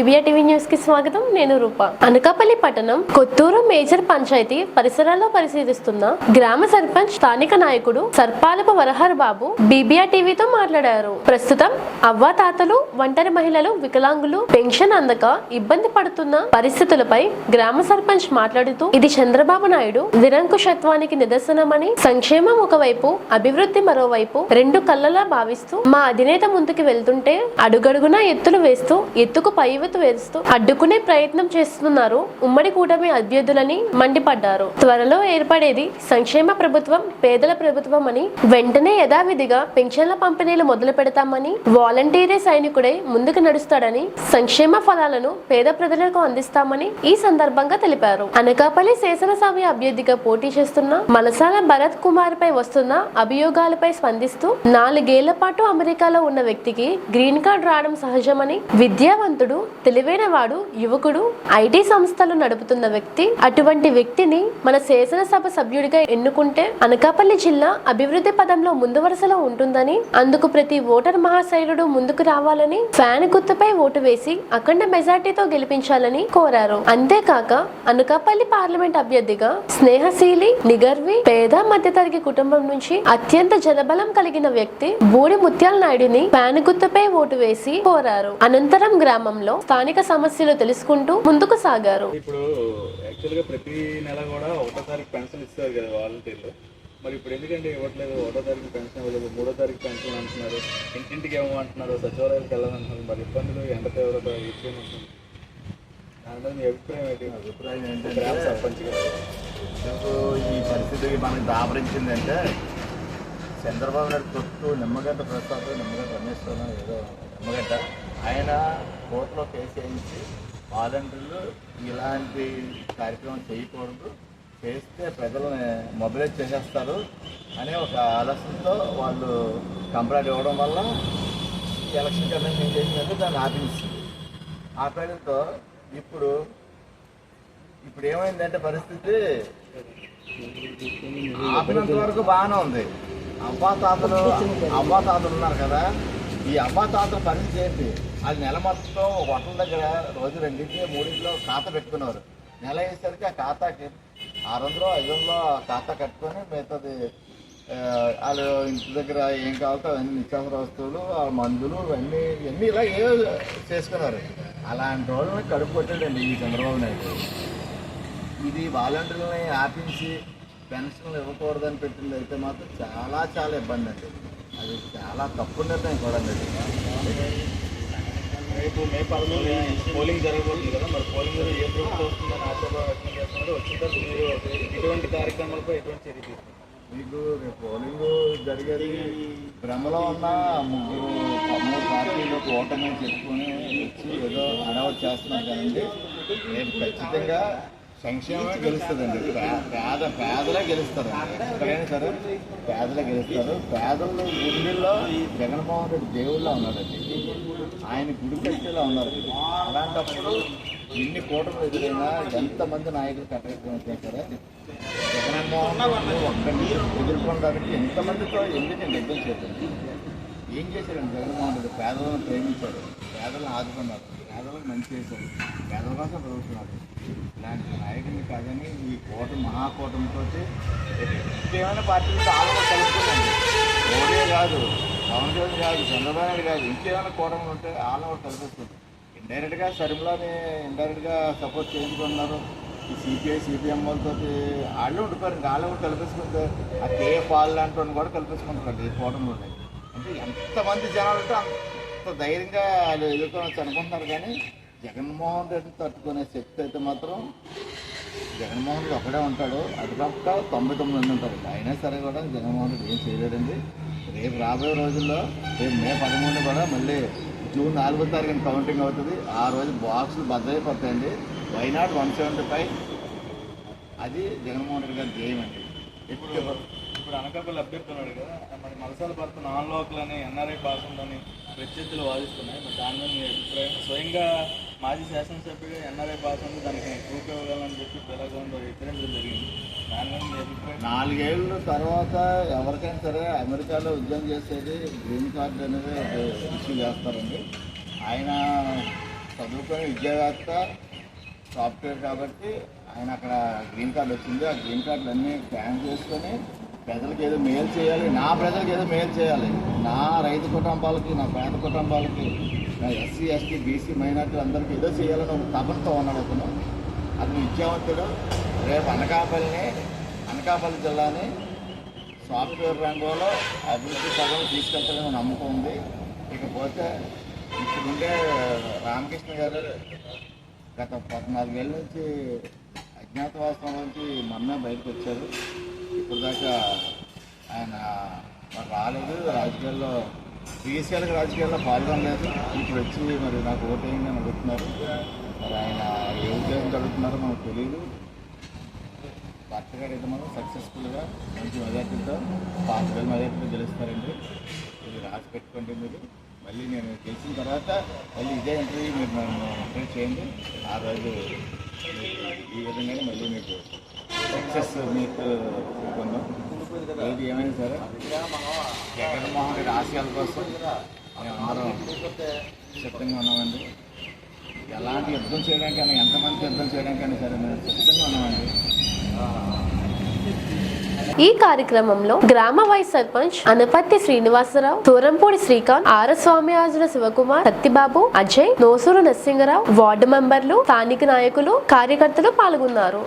BBR TV న్యూస్కి స్వాగతం. నేను రూప. అనకాపల్లి పట్టణం కొత్తూరు మేజర్ పంచాయతీ పరిసరాల్లో పరిశీలిస్తున్న గ్రామ సర్పంచ్ స్థానిక నాయకుడు సర్పాలపు వరహర్ బాబు బీబీఆర్ టీవీతో మాట్లాడారు. ప్రస్తుతం అవ్వాతాతలు ఒంటరి మహిళలు వికలాంగులు పెన్షన్ అందక ఇబ్బంది పడుతున్న పరిస్థితులపై గ్రామ సర్పంచ్ మాట్లాడుతూ ఇది చంద్రబాబు నాయుడు నిరంకుశత్వానికి నిదర్శనమని సంక్షేమం ఒకవైపు అభివృద్ధి మరోవైపు రెండు కళ్ళలా భావిస్తూ మా అధినేత ముందుకు వెళ్తుంటే అడుగడుగునా ఎత్తులు వేస్తూ ఎత్తుకు పైవెత్తు వేస్తూ అడ్డుకునే ప్రయత్నం చేస్తున్నారు ఉమ్మడి కూటమి అభ్యర్థులని మండిపడ్డారు. త్వరలో ఏర్పడేది సంక్షేమ ప్రభుత్వం పేదల ప్రభుత్వం అని వెంటనే యథావిధిగా పెన్షన్ల పంపిణీలు మొదలు పెడతామని వాలంటీరే సైనికుడై ముందుకు నడుస్తాడని సంక్షేమ ఫలాలను పేద ప్రజలకు అందిస్తామని ఈ సందర్భంగా తెలిపారు. అనకాపల్లి శాసనసభ అభ్యర్థిగా పోటీ చేస్తున్న మలసాల భరత్ కుమార్ పై వస్తున్న అభియోగాలపై స్పందిస్తూ నాలుగేళ్ళ పాటు అమెరికాలో ఉన్న వ్యక్తికి గ్రీన్ కార్డ్ రావడం సహజమని విద్యావంతుడు తెలివైన వాడు యువకుడు ఐటీ సంస్థలు నడుపుతున్న వ్యక్తి. అటువంటి వ్యక్తిని మన శాసనసభ సభ్యుడిగా ఎన్నుకుంటే అనకాపల్లి జిల్లా అభివృద్ధి పదంలో ముందు వరుసలో ఉంటుందని అందుకు ప్రతి ఓటర్ మహాశైలుడు ముందుకు రావాలని ఫ్యాన్ గుర్తుపై ఓటు వేసి అఖండ మెజార్టీతో గెలిపించాలని కోరారు. అంతేకాక అనకాపల్లి పార్లమెంట్ అభ్యర్థిగా స్నేహశీలి నిగర్వి పేద మధ్యతరగతి కుటుంబం నుంచి అత్యంత జనబలం కలిగిన వ్యక్తి బూడి ముత్యాల నాయుడిని ఫ్యాన్ గుర్తుపై ఓటు వేసి కోరారు. అనంతరం గ్రామంలో స్థానిక సమస్యలు తెలుసుకుంటూ ముందుకు సాగారు. ఇప్పుడు యాక్చువల్గా ప్రతి నెల కూడా ఒకటో తారీఖు పెన్షన్ ఇస్తారు కదా వాలంటీర్లు మరి ఇప్పుడు ఎందుకంటే ఇవ్వట్లేదు? ఒకటో తారీఖు పెన్షన్ ఇవ్వలేదు. మూడో తారీఖు పెన్షన్ అంటున్నారు. ఇంటింటికి ఏమంటున్నారు సచివాలయాలకు వెళ్ళాలంటున్నారు. మరి ఇబ్బందులు ఎండ తీవ్రత ఎక్కువ ఉంటుంది దాని మీద మీ అభిప్రాయం ఏంటి? అభిప్రాయం ఏంటంటే సర్పంచ్ గారు. ఈ పరిస్థితి మనకి దాపరించిందంటే చంద్రబాబు నాయుడు తొట్టు నిమ్మగడ్డ ప్రసాద్ నిమ్మగడ్డ రమేశ్వరం ఏదో నిమ్మగడ్డ. ఆయన కోర్టులో కేసు వేయించి వాలంటీర్లు ఇలాంటి కార్యక్రమం చేయకూడదు. చేస్తే ప్రజలని మొబిలైజ్ చేసేస్తారు అనే ఒక ఆలోచనతో వాళ్ళు కంప్లైంట్ ఇవ్వడం వల్ల ఎలక్షన్ కమిషన్ ఏం చేసిందంటే దాన్ని ఆపించింది. ఆపేయడంతో ఇప్పుడు ఇప్పుడు ఏమైందంటే పరిస్థితి ఆపినంత వరకు బాగానే ఉంది. అవ్వా తాతలు తాతలు ఉన్నారు కదా. ఈ అమ్మ తాతల పరిస్థితి ఆ నెల మొత్తం హోటల్ దగ్గర రోజు రెండింటి మూడింటిలో ఖాతా పెట్టుకున్నారు. నెల అయ్యేసరికి ఆ ఖాతాకి ఆరు వందలు ఐదు వందలు ఆ ఖాతా కట్టుకొని మిగతాది వాళ్ళు ఇంటి దగ్గర ఏం కావాలో అవన్నీ నిత్యావసర వస్తువులు ఆ మందులు ఇవన్నీ ఇవన్నీ ఇలా ఏ చేసుకున్నారు. అలాంటి వాళ్ళని కడుపు కొట్టాడండి ఈ చంద్రబాబు నాయుడు. ఇది వాలంటీర్లని ఆపించి పెన్షన్లు ఇవ్వకూడదని పెట్టింది అయితే మాత్రం చాలా చాలా ఇబ్బంది అండి. అది చాలా తప్పు నిర్ణయం కూడా రేపు మే పదమూడు పోలింగ్ జరగబోతుంది కదా మరి పోలింగ్ ఏ ప్రభుత్వం వస్తుందని ఆశాభావం వ్యక్తం చేస్తున్నారు. వచ్చిన తర్వాత మీరు ఇటువంటి కార్యక్రమాలపై ఎటువంటి చర్య తీసుకుంటారు? మీకు రేపు పోలింగ్ జరిగేది భ్రమలో ఉన్న ముగ్గురు మూడు పార్టీలు ఓటమి చెప్పుకొని వచ్చి ఏదో అడవట్ చేస్తున్నారు కదండి. రేపు ఖచ్చితంగా సంక్షేమమే గెలుస్తుందండి. పేద పేదలే గెలుస్తారండి ఎక్కడైనా సరే పేదలే గెలుస్తారు. పేదల గుండెల్లో జగన్మోహన్ రెడ్డి దేవుళ్ళ ఉన్నాడండి ఆయన గుడి కట్టేలా ఉన్నారు. అలాంటప్పుడు ఎన్ని కూటమి ఎదురైనా ఎంతమంది నాయకులు కట్టకపోతే సరే జగన్మోహన్ ఒక్కడిని ఎదుర్కొనడానికి ఎంతమందితో ఎందుకండి యుద్ధం చేద్దాం ఏం చేశారండి జగన్మోహన్ రెడ్డి పేదలను ప్రేమించారు. పేదలను ఆదుకున్నారు. పేదలకు మంచి చేశారు. పేదల కోసం చదువుతున్నారు ఇలాంటి నాయకుడిని కాదని ఈ కూటమి మహాకూటమితో ఇంకేమైనా పార్టీలతో ఆలోచన కలుపుతుందండి మోడీ కాదు పవన్ కళ్యాణ్ కాదు చంద్రబాబు నాయుడు కాదు ఇంకేమైనా కూటములు ఉంటే వాళ్ళని కలిపిస్తుంది ఇండైరెక్ట్గా షర్మిలాని ఇండైరెక్ట్గా సపోర్ట్ చేయించుకున్నారు. ఈ సిపిఐ సిపిఎం వాళ్ళతో వాళ్ళు ఉండిపోయారు. ఇంకా వాళ్ళు కూడా కల్పించుకుంటే ఆ కేఎఫ్ వాళ్ళు లాంటి వాళ్ళని కూడా కల్పించుకుంటారు ఈ కూటమిలో అంటే ఎంతమంది జనాలు అంటే అంత ధైర్యంగా వాళ్ళు ఎదుర్కొని అనుకుంటున్నారు కానీ జగన్మోహన్ రెడ్డి తట్టుకునే శక్తి అయితే మాత్రం జగన్మోహన్ రెడ్డి ఒకడే ఉంటాడు. అటుపక్క తొంభై తొమ్మిది మంది ఉంటారు. అయినా సరే కూడా జగన్మోహన్ రెడ్డి ఏం చేయలేదండి రేపు రాబోయే రోజుల్లో రేపు మే పదమూడు కూడా మళ్ళీ జూన్ నాలుగో తారీఖున కౌంటింగ్ అవుతుంది. ఆ రోజు బాక్సులు బద్దలైపోతాయండి why not one seventy five? అది జగన్మోహన్ రెడ్డి గారి ధ్యేయం అండి. ఇప్పుడు ఇప్పుడు అనకాపల్లి అభ్యర్థి ఉన్నాడు కదా మరి మలసాల భర్త నాన్ లోకల్ అని ఎన్ఆర్ఐ పాస్ ఉందని ప్రత్యర్థులు వాదిస్తున్నాయి. మరి దాని మీద మీ అభిప్రాయం? స్వయంగా మాజీ శాసనసభ్యుడు ఎన్ఆర్ఐ పాస్ ఉంది దానికి ప్రూఫ్ ఇవ్వగలని చెప్పి తెలంగాణలో వ్యతిరేకం జరిగింది. దాని మీద మీ అభిప్రాయం? నాలుగేళ్ళ తర్వాత ఎవరికైనా సరే అమెరికాలో ఉద్యోగం చేసేది గ్రీన్ కార్డు అనేది ఇష్యూ చేస్తారండి. ఆయన చదువుకొని విద్యావేత్త సాఫ్ట్వేర్ కాబట్టి ఆయన అక్కడ గ్రీన్ కార్డు వచ్చింది. ఆ గ్రీన్ కార్డులు అన్నీ బ్యాన్ చేసుకొని ప్రజలకు ఏదో మేలు చేయాలి నా ప్రజలకు ఏదో మేలు చేయాలి. నా రైతు కుటుంబాలకి నా పేద కుటుంబాలకి నా ఎస్సీ ఎస్టీ బీసీ మైనార్టీ అందరికీ ఏదో చేయాలని ఒక తపనతో ఉన్నాడు అతను. అతను విద్యావంతుడు. రేపు అనకాపల్లిని అనకాపల్లి జిల్లాని సాఫ్ట్వేర్ రంగంలో అభివృద్ధి సభలు తీసుకెళ్తారని నమ్మకం ఉంది. ఇకపోతే ఇప్పుడుండే రామకృష్ణ గారు గత పద్నాలుగేళ్ళ నుంచి అజ్ఞాతవాసం నుంచి మొన్న బయటకు వచ్చారు. ఇప్పటిదాకా దాకా ఆయన రాలేదు. రాజకీయాల్లో బీసీఎల్కి రాజకీయాల్లో పాల్గొనలేదు. ఇప్పుడు వచ్చి మరి నాకు ఓటేయండి అని అడుగుతున్నారు. మరి ఆయన ఏ ఉద్యోగం అడుగుతున్నారో మనకు తెలియదు భర్త గారు అయితే మనం సక్సెస్ఫుల్గా మంచి మెజార్టీతో పాతి వేల మెజార్టీతో గెలుస్తారండి. ఇది రాసి పెట్టుకోండి మీరు. మళ్ళీ నేను గెలిచిన తర్వాత మళ్ళీ ఇదే ఇంటర్వ్యూ మీరు నన్ను ఇంటర్వ్యూ చేయండి. ఆ రోజు ఈ విధంగానే మళ్ళీ మీకు సక్సెస్ మీకు కొందాం ఏది ఏమైనా సరే. జగన్మోహన్ రెడ్డి ఆశయాల కోసం మేమందరం సిద్ధంగా ఉన్నామండి. ఎలాంటి యుద్ధం చేయడానికైనా ఎంతమంది యుద్ధం చేయడానికైనా సరే మేము సిద్ధంగా ఉన్నామండి. ఈ కార్యక్రమంలో గ్రామ వైస్ సర్పంచ్ అనపత్తి శ్రీనివాసరావు తూరంపూడి శ్రీకాంత్ ఆరస్వామి ఆజుల శివకుమార్ సత్తిబాబు అజయ్ నోసూరు నరసింహరావు వార్డు మెంబర్లు స్థానిక నాయకులు కార్యకర్తలు పాల్గొన్నారు.